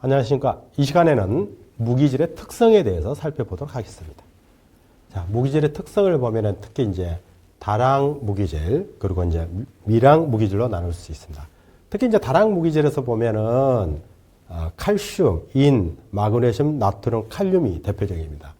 안녕하십니까. 이 시간에는 무기질의 특성에 대해서 살펴보도록 하겠습니다. 자, 무기질의 특성을 보면은 특히 이제 다랑 무기질, 그리고 이제 미랑 무기질로 나눌 수 있습니다. 특히 이제 다랑 무기질에서 보면은 어, 칼슘, 인, 마그네슘, 나트륨, 칼륨이 대표적입니다.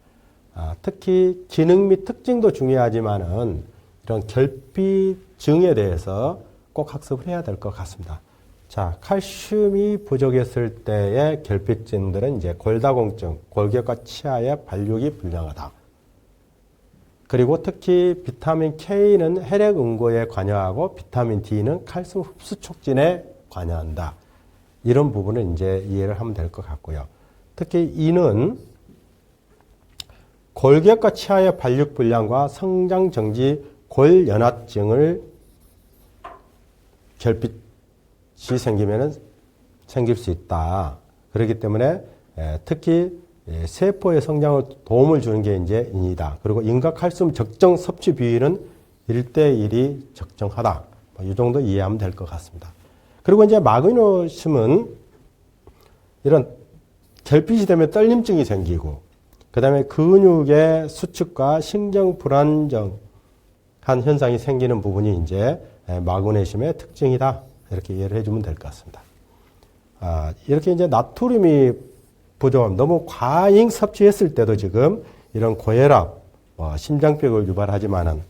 아, 특히 기능 및 특징도 중요하지만은 이런 결핍증에 대해서 꼭 학습을 해야 될 것 같습니다. 자, 칼슘이 부족했을 때의 결핍증들은 이제 골다공증, 골격과 치아의 발육이 불량하다. 그리고 특히 비타민 K는 혈액 응고에 관여하고 비타민 D는 칼슘 흡수 촉진에 관여한다. 이런 부분은 이제 이해를 하면 될 것 같고요. 특히 이는 골격과 치아의 발육 불량과 성장 정지 골연화증을 결핍 이 생기면은 생길 수 있다. 그렇기 때문에 에, 특히 예, 세포의 성장을 도움을 주는 게 이제 인이다. 그리고 인과 칼슘 적정 섭취 비율은 1대1이 적정하다. 뭐이 정도 이해하면 될 것 같습니다. 그리고 이제 마그네슘은 이런 결핍이 되면 떨림증이 생기고 그 다음에 근육의 수축과 신경 불안정한 현상이 생기는 부분이 이제 마그네슘의 특징이다. 이렇게 이해를 해주면 될 것 같습니다. 아, 이렇게 이제 나트륨이 부족함, 너무 과잉 섭취했을 때도 지금 이런 고혈압, 뭐 심장병을 유발하지만은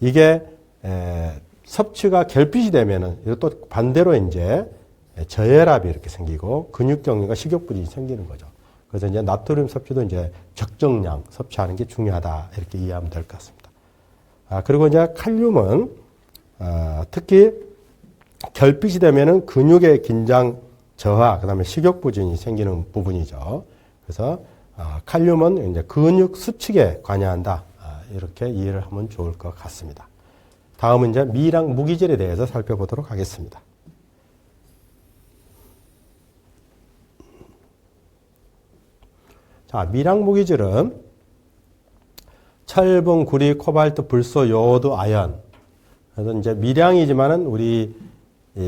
이게 에, 섭취가 결핍이 되면은 이것도 반대로 이제 저혈압이 이렇게 생기고 근육경련과 식욕부진이 생기는 거죠. 그래서 이제 나트륨 섭취도 이제 적정량 섭취하는 게 중요하다 이렇게 이해하면 될 것 같습니다. 아 그리고 이제 칼륨은 아, 특히 결핍이 되면은 근육의 긴장 저하, 그다음에 식욕 부진이 생기는 부분이죠. 그래서 아, 칼륨은 이제 근육 수축에 관여한다. 아, 이렇게 이해를 하면 좋을 것 같습니다. 다음은 이제 미랑 무기질에 대해서 살펴보도록 하겠습니다. 자, 미랑 무기질은 철분, 구리, 코발트, 불소, 요오드, 아연. 그래서 이제 미량이지만은 우리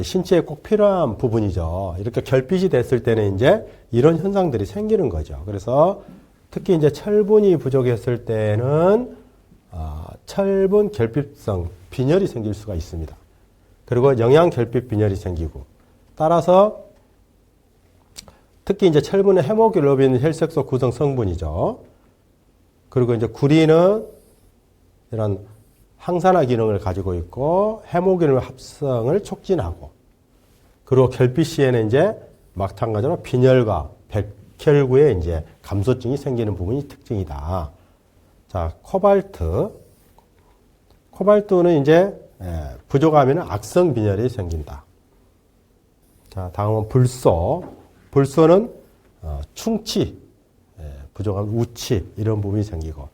신체에 꼭 필요한 부분이죠. 이렇게 결핍이 됐을 때는 이제 이런 현상들이 생기는 거죠. 그래서 특히 이제 철분이 부족했을 때는 어, 철분 결핍성 빈혈이 생길 수가 있습니다. 그리고 영양 결핍 빈혈이 생기고 따라서 특히 이제 철분은 헤모글로빈 혈색소 구성 성분이죠. 그리고 이제 구리는 이런 항산화 기능을 가지고 있고 헤모글로빈 합성을 촉진하고 그리고 결핍 시에는 이제 마찬가지로 빈혈과 백혈구에 이제 감소증이 생기는 부분이 특징이다. 자, 코발트. 코발트는 이제 부족하면 악성 빈혈이 생긴다. 자, 다음은 불소. 불소는 어, 충치, 부족하면 우치 이런 부분이 생기고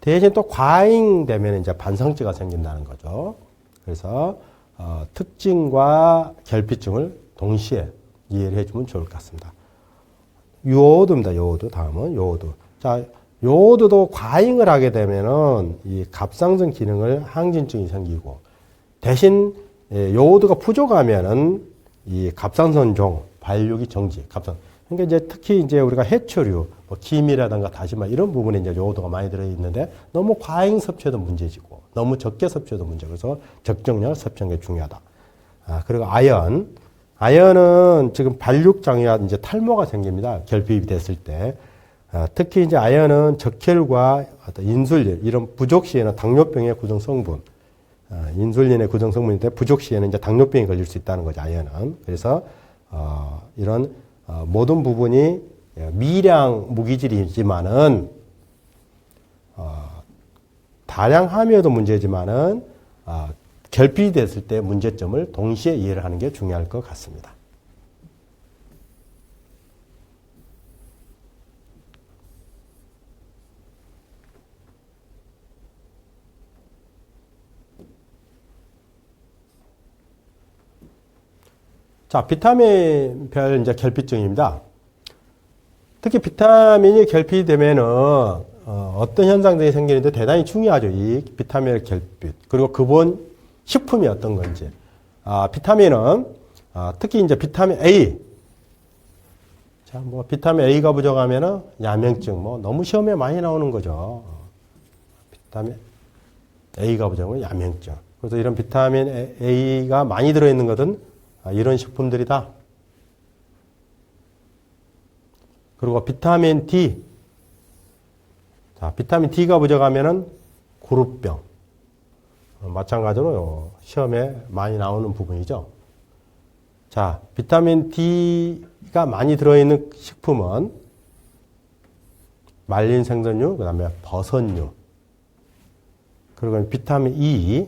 대신 또 과잉되면 이제 반성증가 생긴다는 거죠. 그래서 어, 특징과 결핍증을 동시에 이해를 해주면 좋을 것 같습니다. 요오드입니다. 요오드 다음은 요오드. 자, 요오드도 과잉을 하게 되면은 이 갑상선 기능을 항진증이 생기고 대신 예, 요오드가 부족하면은 이 갑상선종 발육이 정지, 갑상. 그러니까 이제 특히 이제 우리가 해초류, 뭐 김이라든가 다시마 이런 부분에 이제 요오드가 많이 들어 있는데 너무 과잉 섭취해도 문제지고 너무 적게 섭취해도 문제. 그래서 적정량을 섭취하는 게 중요하다. 아, 그리고 아연. 아연은 지금 발육 장애와 이제 탈모가 생깁니다. 결핍이 됐을 때. 아, 특히 이제 아연은 적혈과 어떤 인슐린 이런 부족 시에는 당뇨병의 구성 성분, 아, 인슐린의 구성 성분인데 부족 시에는 이제 당뇨병이 걸릴 수 있다는 거죠. 아연은. 그래서 어, 이런 어, 모든 부분이 미량 무기질이지만은 어, 다량함이어도 문제지만은 어, 결핍이 됐을 때 문제점을 동시에 이해를 하는 게 중요할 것 같습니다. 자, 비타민별 이제 결핍증입니다. 특히 비타민이 결핍이 되면은 어, 떤 현상들이 생기는데 대단히 중요하죠. 이 비타민의 결핍. 그리고 그본 식품이 어떤 건지. 아, 비타민은 아, 특히 이제 비타민 A. 자, 뭐 비타민 A가 부족하면은 야맹증 뭐 너무 시험에 많이 나오는 거죠. 비타민 A가 부족하면 야맹증. 그래서 이런 비타민 A가 많이 들어있는 것은 아, 이런 식품들이다. 그리고 비타민 D. 자, 비타민 D가 부족하면은 구루병. 어, 마찬가지로 요 시험에 많이 나오는 부분이죠. 자, 비타민 D가 많이 들어있는 식품은 말린 생선류, 그 다음에 버섯류, 그리고 비타민 E.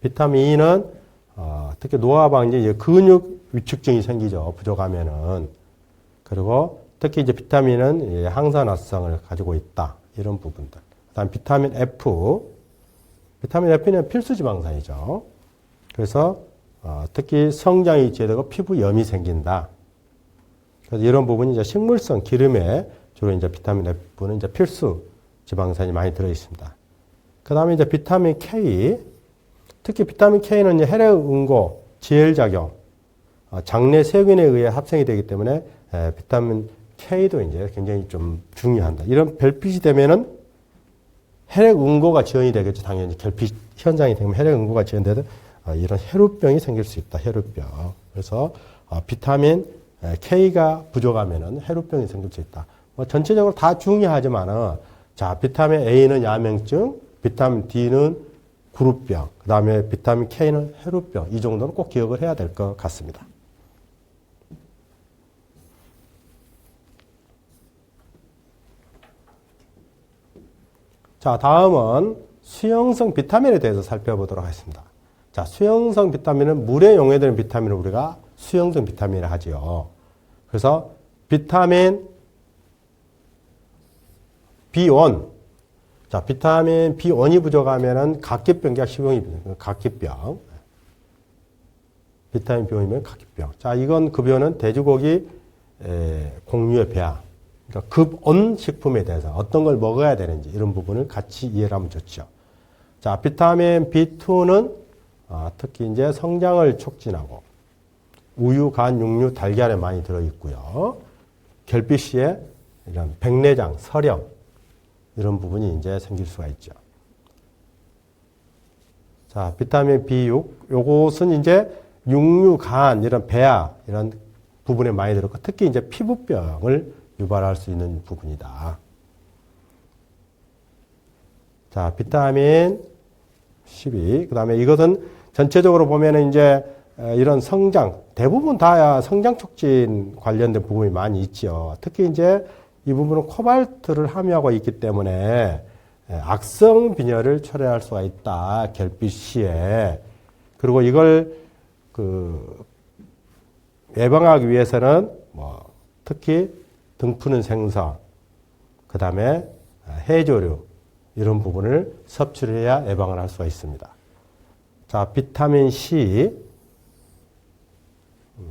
비타민 E는 어, 특히 노화방 이제 근육 위축증이 생기죠. 부족하면은. 그리고 특히 이제 비타민은 예, 항산화성을 가지고 있다. 이런 부분들. 그다음 비타민 F. 비타민 F는 필수 지방산이죠. 그래서 어, 특히 성장이 제되고 피부염이 생긴다. 그래서 이런 부분이 이제 식물성 기름에 주로 이제 비타민 F는 이제 필수 지방산이 많이 들어 있습니다. 그 다음에 이제 비타민 K. 특히 비타민 K는 혈액 응고, 지혈 작용, 어, 장내 세균에 의해 합성이 되기 때문에 에, 비타민 K도 이제 굉장히 좀 중요한다. 이런 별빛이 되면은 혈액 응고가 지연이 되겠죠. 당연히 결핍 현상이 되면 혈액 응고가 지연돼도 어, 이런 혈우병이 생길 수 있다. 혈우병. 그래서 어, 비타민 K가 부족하면은 혈우병이 생길 수 있다. 뭐 전체적으로 다 중요하지만은 자 비타민 A는 야맹증, 비타민 D는 구루병, 그 다음에 비타민 K는 혈우병. 이 정도는 꼭 기억을 해야 될 것 같습니다. 자, 다음은 수용성 비타민에 대해서 살펴보도록 하겠습니다. 자, 수용성 비타민은 물에 용해되는 비타민을 우리가 수용성 비타민이라 하지요. 그래서 비타민 B1. 자, 비타민 B1이 부족하면은 각기병과 식용이 각기병. 비타민 B1이면 각기병. 자, 이건 급여는 돼지고기 에, 공유의 배아. 그러니까 급온 식품에 대해서 어떤 걸 먹어야 되는지 이런 부분을 같이 이해를 하면 좋죠. 자, 비타민 B2는 아, 특히 이제 성장을 촉진하고 우유, 간, 육류, 달걀에 많이 들어 있고요. 결핍시에 이런 백내장, 설염 이런 부분이 이제 생길 수가 있죠. 자, 비타민 B6 요것은 이제 육류, 간 이런 배아 이런 부분에 많이 들었고 특히 이제 피부병을 유발할 수 있는 부분이다. 자, 비타민 12. 그 다음에 이것은 전체적으로 보면은 이제 이런 성장, 대부분 다 성장 촉진 관련된 부분이 많이 있죠. 특히 이제 이 부분은 코발트를 함유하고 있기 때문에 악성 빈혈을 초래할 수가 있다. 결핍 시에. 그리고 이걸 그 예방하기 위해서는 뭐 특히 등 푸는 생선, 그 다음에 해조류, 이런 부분을 섭취를 해야 예방을 할 수가 있습니다. 자, 비타민 C. 음,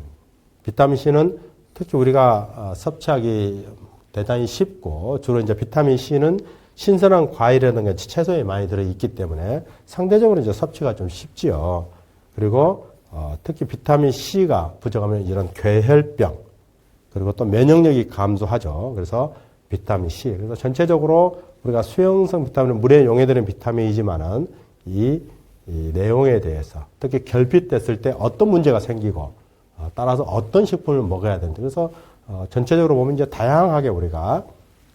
비타민 C는 특히 우리가 어, 섭취하기 대단히 쉽고, 주로 이제 비타민 C는 신선한 과일이라든가 채소에 많이 들어있기 때문에 상대적으로 이제 섭취가 좀 쉽지요. 그리고 어, 특히 비타민 C가 부족하면 이런 괴혈병, 그리고 또 면역력이 감소하죠. 그래서 비타민 C. 그래서 전체적으로 우리가 수용성 비타민은 물에 용해되는 비타민이지만은 이, 이 내용에 대해서 특히 결핍됐을 때 어떤 문제가 생기고 어, 따라서 어떤 식품을 먹어야 되는지 그래서 어, 전체적으로 보면 이제 다양하게 우리가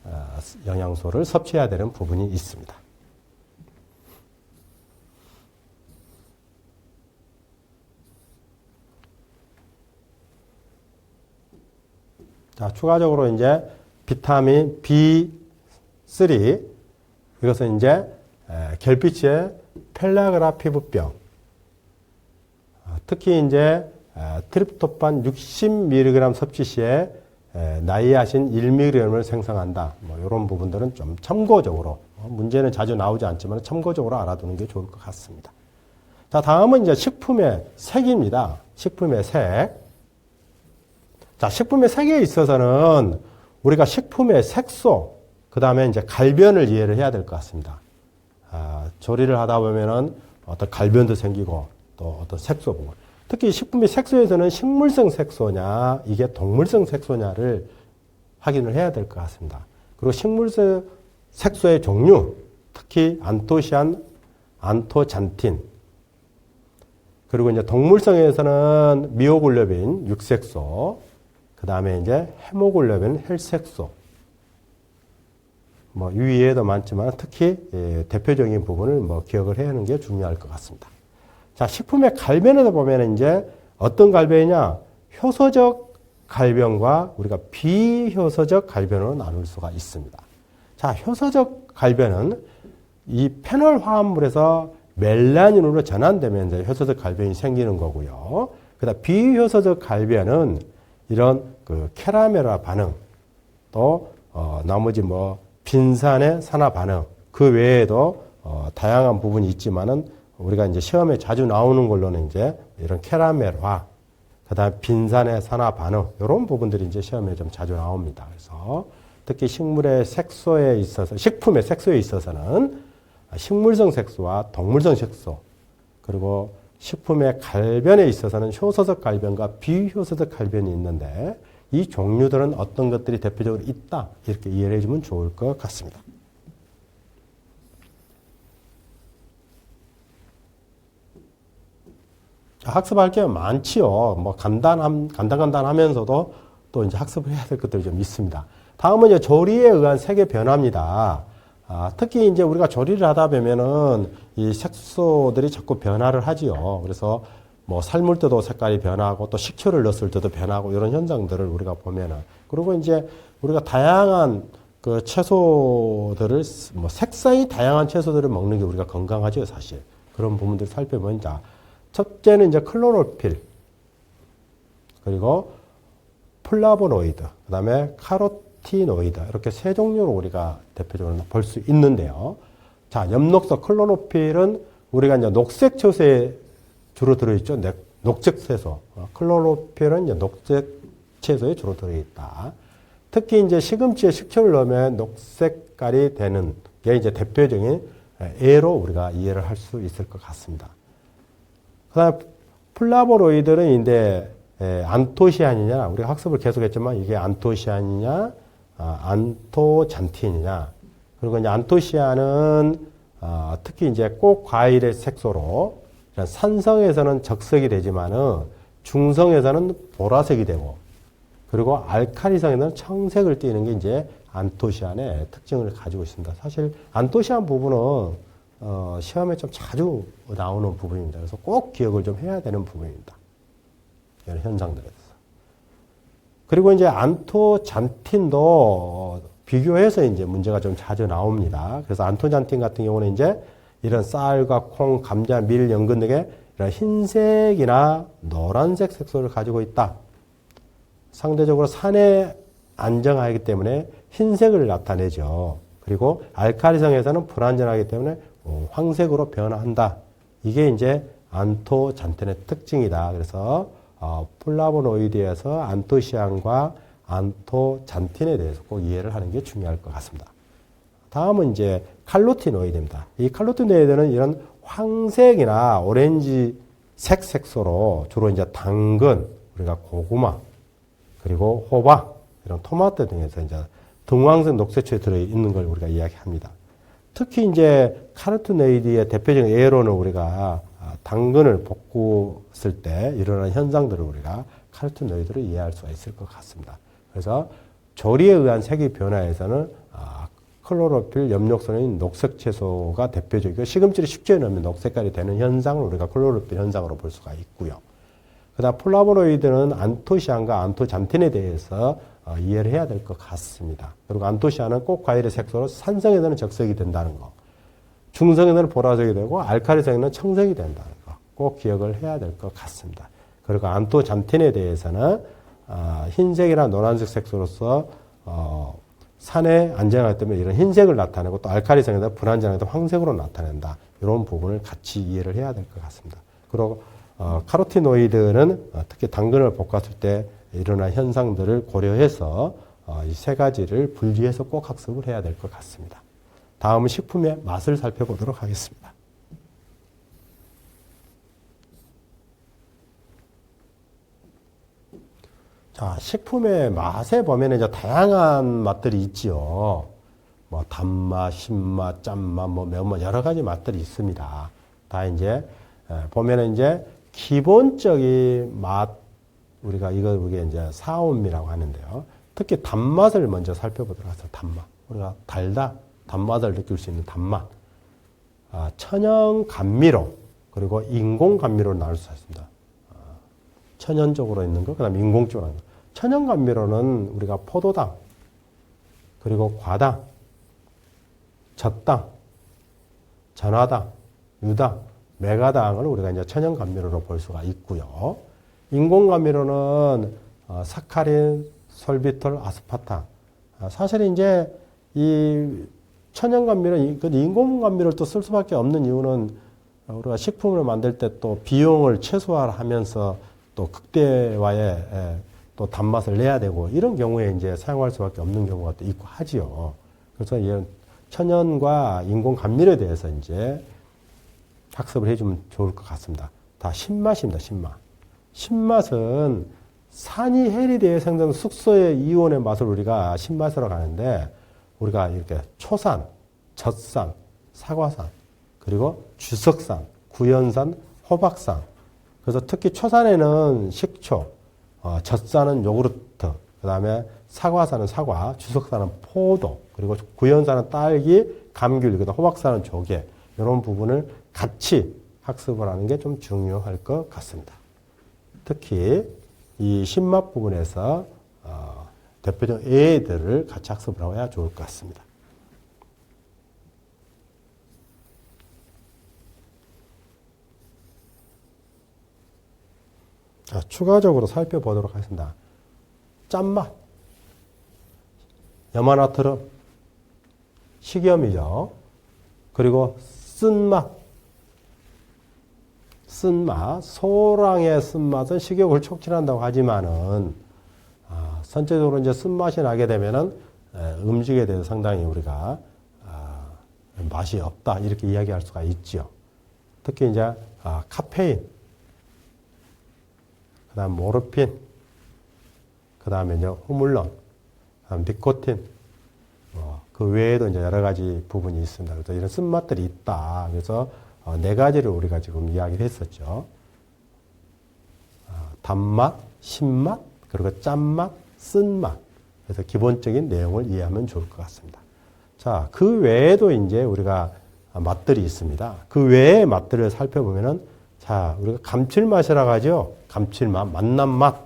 어, 영양소를 섭취해야 되는 부분이 있습니다. 자, 추가적으로 이제 비타민 B3 이것은 이제 결핍의 펠라그라 피부병 아, 특히 이제 트립토판 60mg 섭취 시에 나이아신 1mg을 생성한다. 뭐 이런 부분들은 좀 참고적으로 어, 문제는 자주 나오지 않지만 참고적으로 알아두는 게 좋을 것 같습니다. 자, 다음은 이제 식품의 색입니다. 식품의 색. 자, 식품의 색에 있어서는 우리가 식품의 색소, 그 다음에 이제 갈변을 이해를 해야 될 것 같습니다. 아, 조리를 하다 보면은 어떤 갈변도 생기고 또 어떤 색소 부분. 특히 식품의 색소에서는 식물성 색소냐, 이게 동물성 색소냐를 확인을 해야 될 것 같습니다. 그리고 식물성 색소의 종류, 특히 안토시안, 안토잔틴, 그리고 이제 동물성에서는 미오글로빈, 육색소, 그 다음에 이제 헤모글로빈, 혈색소, 뭐 위에도 많지만 특히 예, 대표적인 부분을 뭐 기억을 해야 하는 게 중요할 것 같습니다. 자, 식품의 갈변에도 보면 이제 어떤 갈변이냐? 효소적 갈변과 우리가 비효소적 갈변으로 나눌 수가 있습니다. 자, 효소적 갈변은 이 페놀 화합물에서 멜라닌으로 전환되면 이제 효소적 갈변이 생기는 거고요. 그다음 비효소적 갈변은 이런 그 캐라멜화 반응 또 어, 나머지 뭐 빈산의 산화 반응 그 외에도 어, 다양한 부분이 있지만은 우리가 이제 시험에 자주 나오는 걸로는 이제 이런 캐라멜화 그다음 빈산의 산화 반응 이런 부분들이 이제 시험에 좀 자주 나옵니다. 그래서 특히 식물의 색소에 있어서 식품의 색소에 있어서는 식물성 색소와 동물성 색소 그리고 식품의 갈변에 있어서는 효소적 갈변과 비효소적 갈변이 있는데 이 종류들은 어떤 것들이 대표적으로 있다 이렇게 이해를 해주면 좋을 것 같습니다. 학습할 게 많지요. 뭐 간단함 간단간단하면서도 또 이제 학습을 해야 될 것들이 좀 있습니다. 다음은 이제 조리에 의한 색의 변화입니다. 아, 특히 이제 우리가 조리를 하다 보면은 이 색소들이 자꾸 변화를 하지요. 그래서 뭐 삶을 때도 색깔이 변하고 또 식초를 넣었을 때도 변하고 이런 현상들을 우리가 보면은 그리고 이제 우리가 다양한 그 채소들을 뭐 색상이 다양한 채소들을 먹는 게 우리가 건강하죠 사실 그런 부분들 살펴보면 자 첫째는 이제 클로로필 그리고 플라보노이드 그다음에 카로티노이드 이렇게 세 종류로 우리가 대표적으로 볼 수 있는데요. 자 엽록소 클로로필은 우리가 이제 녹색 채소에 주로 들어있죠. 녹색 채소. 어, 클로로필은 이제 녹색 채소에 주로 들어있다. 특히 이제 시금치에 식초를 넣으면 녹색깔이 되는 게 이제 대표적인 예로 우리가 이해를 할 수 있을 것 같습니다. 그 다음 플라보로이드는 이제 안토시안이냐, 우리가 학습을 계속했지만 이게 안토시안이냐, 아, 안토잔틴이냐. 그리고 이제 안토시안은 아, 특히 이제 꼭 과일의 색소로 산성에서는 적색이 되지만은 중성에서는 보라색이 되고 그리고 알카리성에는 청색을 띠는 게 이제 안토시안의 특징을 가지고 있습니다. 사실 안토시안 부분은 어, 시험에 좀 자주 나오는 부분입니다. 그래서 꼭 기억을 좀 해야 되는 부분입니다. 이런 현상들에 대해서. 그리고 이제 안토잔틴도 비교해서 이제 문제가 좀 자주 나옵니다. 그래서 안토잔틴 같은 경우는 이제 이런 쌀과 콩, 감자, 밀, 연근 등의 이런 흰색이나 노란색 색소를 가지고 있다. 상대적으로 산에 안정하기 때문에 흰색을 나타내죠. 그리고 알카리성에서는 불안전하기 때문에 어, 황색으로 변화한다. 이게 이제 안토잔텐의 특징이다. 그래서 어, 플라보노이드에서 안토시안과 안토잔틴에 대해서 꼭 이해를 하는 게 중요할 것 같습니다. 다음은 이제 칼로티노이드입니다. 이 칼로티노이드는 이런 황색이나 오렌지 색 색소로 주로 이제 당근, 우리가 고구마, 그리고 호박, 이런 토마토 등에서 이제 등황색 녹색초에 들어있는 걸 우리가 이야기합니다. 특히 이제 카로티노이드의 대표적인 예로는 우리가 당근을 볶았을 때 일어나는 현상들을 우리가 카로티노이드로 이해할 수가 있을 것 같습니다. 그래서 조리에 의한 색의 변화에서는 클로로필 엽록소는 녹색 채소가 대표적이고 시금치를 쉽게 넣으면 녹색깔이 되는 현상을 우리가 클로로필 현상으로 볼 수가 있고요. 그다음 플라보노이드는 안토시안과 안토잔틴에 대해서 어, 이해를 해야 될 것 같습니다. 그리고 안토시안은 꼭 과일의 색소로 산성에서는 적색이 된다는 거, 중성에서는 보라색이 되고 알카리성에는 청색이 된다는 거 꼭 기억을 해야 될 것 같습니다. 그리고 안토잔틴에 대해서는 어, 흰색이나 노란색 색소로서 어, 산에 안정하기 때문에 이런 흰색을 나타내고 또 알카리성에다 불안정하다 황색으로 나타낸다. 이런 부분을 같이 이해를 해야 될 것 같습니다. 그리고 어, 카로티노이드는 어, 특히 당근을 볶았을 때 일어난 현상들을 고려해서 어, 이 세 가지를 분리해서 꼭 학습을 해야 될 것 같습니다. 다음은 식품의 맛을 살펴보도록 하겠습니다. 자, 식품의 맛에 보면 이제 다양한 맛들이 있지요. 뭐 단맛, 신맛, 짠맛, 뭐 매운맛 여러 가지 맛들이 있습니다. 다 이제 에, 보면은 이제 기본적인 맛 우리가 이거 이게 이제 사옴이라고 하는데요. 특히 단맛을 먼저 살펴보도록 하죠. 단맛. 우리가 달다 단맛을 느낄 수 있는 단맛. 아, 천연 감미료 그리고 인공 감미료로 나눌 수 있습니다. 아, 천연적으로 있는 거, 그다음 에 인공적으로 있는 거. 천연 감미료는 우리가 포도당 그리고 과당, 젖당, 전화당, 유당, 메가당을 우리가 이제 천연 감미료로 볼 수가 있고요. 인공 감미료는 어, 사카린, 솔비톨, 아스파탐. 아, 사실 이제 이 천연 감미료, 이- 그 인공 감미료를 또 쓸 수밖에 없는 이유는 우리가 식품을 만들 때 또 비용을 최소화하면서 또 극대화의 예, 또 단맛을 내야 되고 이런 경우에 이제 사용할 수밖에 없는 경우가 또 있고 하지요. 그래서 이 천연과 인공 감미료에 대해서 이제 학습을 해주면 좋을 것 같습니다. 다 신맛입니다, 신맛. 신맛은 산이 해리되어 생성 숙소의 이온의 맛을 우리가 신맛으로 가는데 우리가 이렇게 초산, 젖산, 사과산, 그리고 주석산, 구연산, 호박산. 그래서 특히 초산에는 식초, 어, 젖산은 요구르트, 그 다음에 사과산은 사과, 주석산은 포도, 그리고 구연산은 딸기, 감귤, 그다음 호박산은 조개. 이런 부분을 같이 학습을 하는 게 좀 중요할 것 같습니다. 특히 이 신맛 부분에서 어, 대표적 애들을 같이 학습을 해야 좋을 것 같습니다. 자, 추가적으로 살펴보도록 하겠습니다. 짠맛. 염화나트륨. 식염이죠. 그리고 쓴맛. 쓴맛. 소랑의 쓴맛은 식욕을 촉진한다고 하지만은, 아, 선체적으로 이제 쓴맛이 나게 되면은, 에, 음식에 대해서 상당히 우리가, 아, 맛이 없다. 이렇게 이야기할 수가 있죠. 특히 이제, 아, 카페인. 그 다음 모르핀, 그 다음에 이제 후물론, 그 다음 니코틴, 어, 그 외에도 이제 여러 가지 부분이 있습니다. 그래서 이런 쓴맛들이 있다. 그래서 어, 네 가지를 우리가 지금 이야기를 했었죠. 아, 단맛, 신맛, 그리고 짠맛, 쓴맛. 그래서 기본적인 내용을 이해하면 좋을 것 같습니다. 자, 그 외에도 이제 우리가 맛들이 있습니다. 그 외의 맛들을 살펴보면은 자, 우리가 감칠맛이라고 하죠. 감칠맛, 맛난 맛.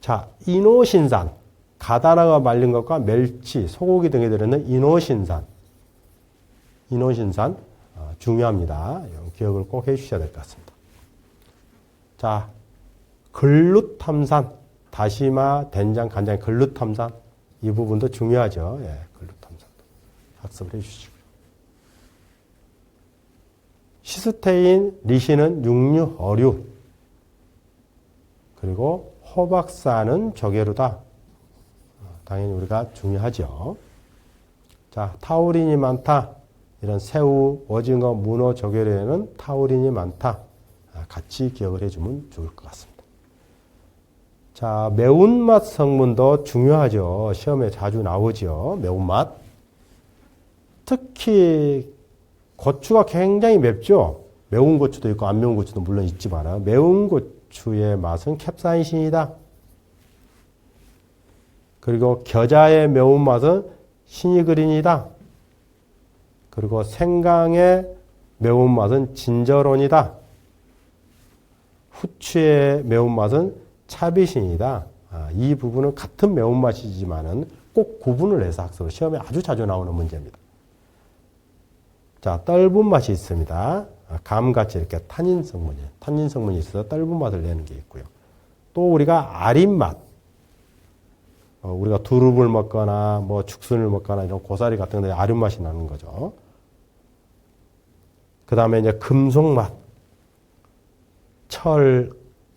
자, 이노신산. 가다라가 말린 것과 멸치, 소고기 등에 들어있는 이노신산. 이노신산. 어, 중요합니다. 기억을 꼭 해주셔야 될 것 같습니다. 자, 글루탐산. 다시마, 된장, 간장, 글루탐산. 이 부분도 중요하죠. 예, 글루탐산. 학습을 해주시고. 시스테인, 리신은 육류, 어류. 그리고 호박산은 조개류다. 어, 당연히 우리가 중요하죠. 자, 타우린이 많다. 이런 새우, 오징어, 문어, 조개류에는 타우린이 많다. 아, 같이 기억을 해주면 좋을 것 같습니다. 자, 매운맛 성분도 중요하죠. 시험에 자주 나오죠. 매운맛. 특히 고추가 굉장히 맵죠. 매운 고추도 있고 안 매운 고추도 물론 있지만 매운 고추의 맛은 캡사이신이다. 그리고 겨자의 매운맛은 시니그린이다. 그리고 생강의 매운맛은 진저론이다. 후추의 매운맛은 차비신이다. 아, 이 부분은 같은 매운맛이지만은 꼭 구분을 해서 학습을 시험에 아주 자주 나오는 문제입니다. 자, 떫은 맛이 있습니다. 아, 감같이 이렇게 탄닌 성분이, 탄닌 성분이 있어서 떫은 맛을 내는 게 있고요. 또 우리가 아린 맛, 어, 우리가 두릅을 먹거나 뭐 죽순을 먹거나 이런 고사리 같은 데 아린 맛이 나는 거죠. 그 다음에 이제 금속 맛, 철,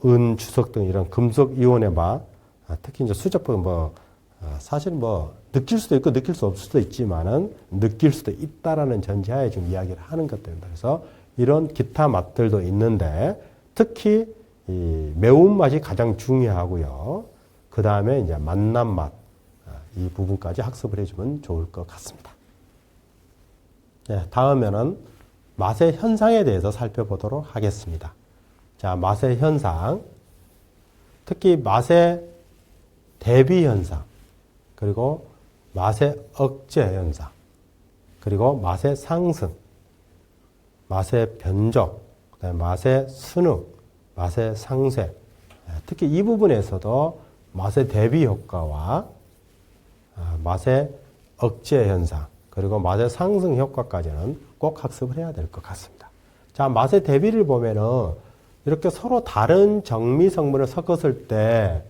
은, 주석 등 이런 금속 이온의 맛, 아, 특히 이제 수저품 뭐 아, 사실 뭐 느낄 수도 있고 느낄 수 없을 수도 있지만은 느낄 수도 있다라는 전제하에 좀 이야기를 하는 것들입니다. 그래서 이런 기타 맛들도 있는데 특히 이 매운맛이 가장 중요하고요. 그 다음에 이제 만난 맛, 아, 이 부분까지 학습을 해주면 좋을 것 같습니다. 네, 다음에는 맛의 현상에 대해서 살펴보도록 하겠습니다. 자, 맛의 현상. 특히 맛의 대비 현상, 그리고 맛의 억제 현상, 그리고 맛의 상승, 맛의 변적, 맛의 순응, 맛의 상쇄. 예, 특히 이 부분에서도 맛의 대비 효과와 아, 맛의 억제 현상, 그리고 맛의 상승 효과까지는 꼭 학습을 해야 될 것 같습니다. 자, 맛의 대비를 보면은 이렇게 서로 다른 정미 성분을 섞었을 때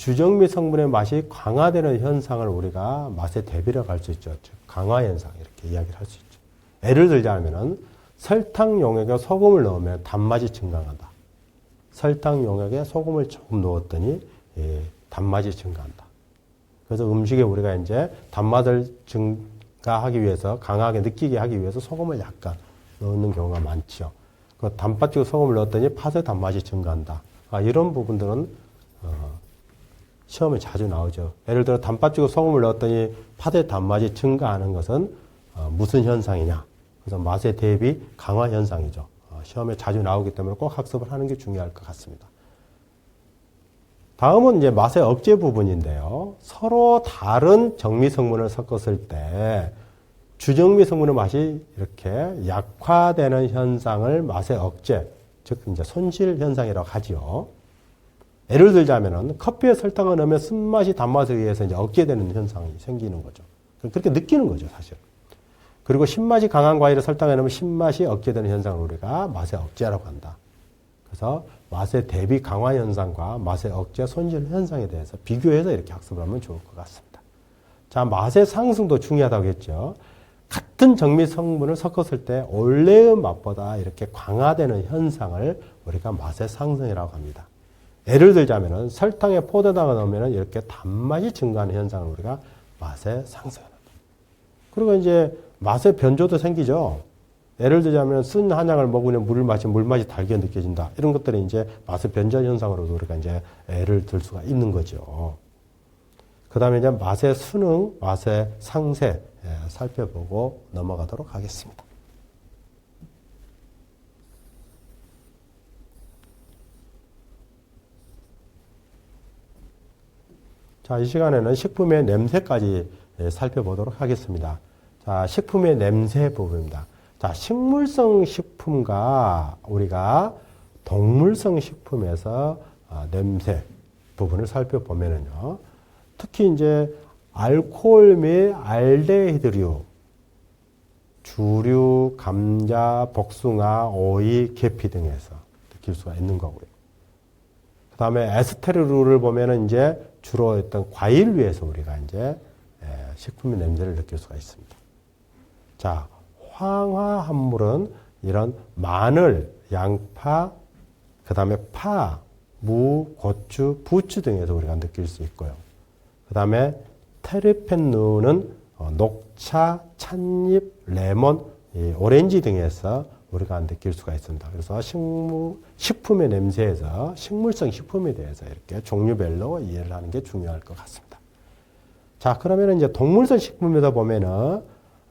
주정미 성분의 맛이 강화되는 현상을 우리가 맛의 대비라고 할 수 있죠. 즉, 강화 현상 이렇게 이야기를 할 수 있죠. 예를 들자면은 설탕 용액에 소금을 넣으면 단맛이 증가한다. 설탕 용액에 소금을 조금 넣었더니 예, 단맛이 증가한다. 그래서 음식에 우리가 이제 단맛을 증가하기 위해서 강하게 느끼게 하기 위해서 소금을 약간 넣는 경우가 많죠. 그 단팥 쪽 소금을 넣었더니 팥의 단맛이 증가한다. 아, 이런 부분들은 어, 시험에 자주 나오죠. 예를 들어 단팥 쪽 소금을 넣었더니 팥의 단맛이 증가하는 것은 어, 무슨 현상이냐? 그래서 맛의 대비 강화 현상이죠. 어, 시험에 자주 나오기 때문에 꼭 학습을 하는 게 중요할 것 같습니다. 다음은 이제 맛의 억제 부분인데요. 서로 다른 정미 성분을 섞었을 때 주정미 성분의 맛이 이렇게 약화되는 현상을 맛의 억제, 즉 이제 손실 현상이라고 하지요. 예를 들자면은 커피에 설탕을 넣으면 쓴맛이 단맛에 의해서 이제 억제되는 현상이 생기는 거죠. 그렇게 느끼는 거죠, 사실. 그리고 신맛이 강한 과일을 설탕에 넣으면 신맛이 억제되는 현상을 우리가 맛의 억제라고 한다. 그래서 맛의 대비 강화 현상과 맛의 억제 손실 현상에 대해서 비교해서 이렇게 학습을 하면 좋을 것 같습니다. 자, 맛의 상승도 중요하다고 했죠. 같은 정미 성분을 섞었을 때 원래의 맛보다 이렇게 강화되는 현상을 우리가 맛의 상승이라고 합니다. 예를 들자면은 설탕에 포도당을 넣으면 이렇게 단맛이 증가하는 현상을 우리가 맛의 상승이다. 그리고 이제 맛의 변조도 생기죠. 예를 들자면 쓴 한약을 먹으면 물을 마시면 물맛이 달게 느껴진다. 이런 것들이 이제 맛의 변조 현상으로도 우리가 이제 예를 들 수가 있는 거죠. 그 다음에 이제 맛의 순응, 맛의 상세 예, 살펴보고 넘어가도록 하겠습니다. 자, 이 시간에는 식품의 냄새까지 예, 살펴보도록 하겠습니다. 자, 식품의 냄새 부분입니다. 자, 식물성 식품과 우리가 동물성 식품에서 아, 냄새 부분을 살펴보면은요. 특히 이제 알코올 및 알데히드류, 주류, 감자, 복숭아, 오이, 계피 등에서 느낄 수가 있는 거고요. 그 다음에 에스테르루를 보면은 이제 주로 어떤 과일 위에서 우리가 이제 식품의 냄새를 느낄 수가 있습니다. 자, 황화합물은 이런 마늘, 양파, 그 다음에 파, 무, 고추, 부추 등에서 우리가 느낄 수 있고요. 그 다음에 테르펜누는 어, 녹차, 찻잎, 레몬, 오렌지 등에서 우리가 느낄 수가 있습니다. 그래서 식물, 식품의 냄새에서 식물성 식품에 대해서 이렇게 종류별로 이해를 하는 게 중요할 것 같습니다. 자, 그러면 이제 동물성 식품에다 보면은,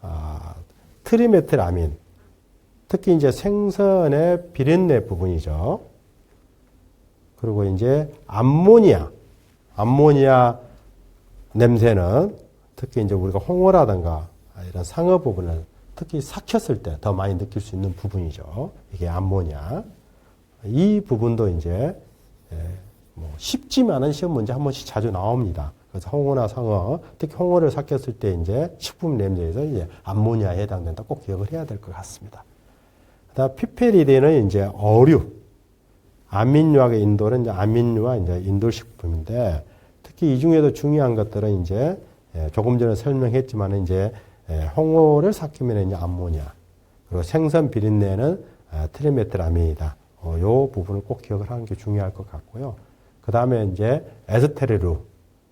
아, 트리메틸아민, 특히 이제 생선의 비린내 부분이죠. 그리고 이제 암모니아, 암모니아 냄새는 특히 이제 우리가 홍어라든가 이런 상어 부분을 특히 삭혔을 때 더 많이 느낄 수 있는 부분이죠. 이게 암모니아. 이 부분도 이제 예, 뭐 쉽지만은 시험 문제 한 번씩 자주 나옵니다. 그래서 홍어나 상어, 특히 홍어를 삭혔을 때 이제 식품 냄새에서 이제 암모니아에 해당된다. 꼭 기억을 해야 될 것 같습니다. 그다음 피페리딘은 이제 어류, 아민유학의 인도는 이제 아민유와 이제 인도 식품인데 특히 이 중에도 중요한 것들은 이제 예, 조금 전에 설명했지만 이제 예, 홍어를 삭히면 이제 암모니아 그리고 생선 비린내는 아, 트리메트라민이다. 어, 요 부분을 꼭 기억을 하는 게 중요할 것 같고요. 그 다음에 이제 에스테르루,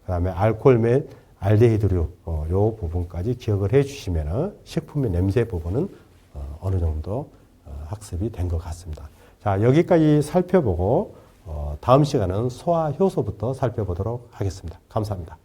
그 다음에 알코올 및 알데히드류, 어, 요 부분까지 기억을 해 주시면은 식품의 냄새 부분은 어, 어느 정도 어, 학습이 된 것 같습니다. 자, 여기까지 살펴보고 어, 다음 시간은 소화 효소부터 살펴보도록 하겠습니다. 감사합니다.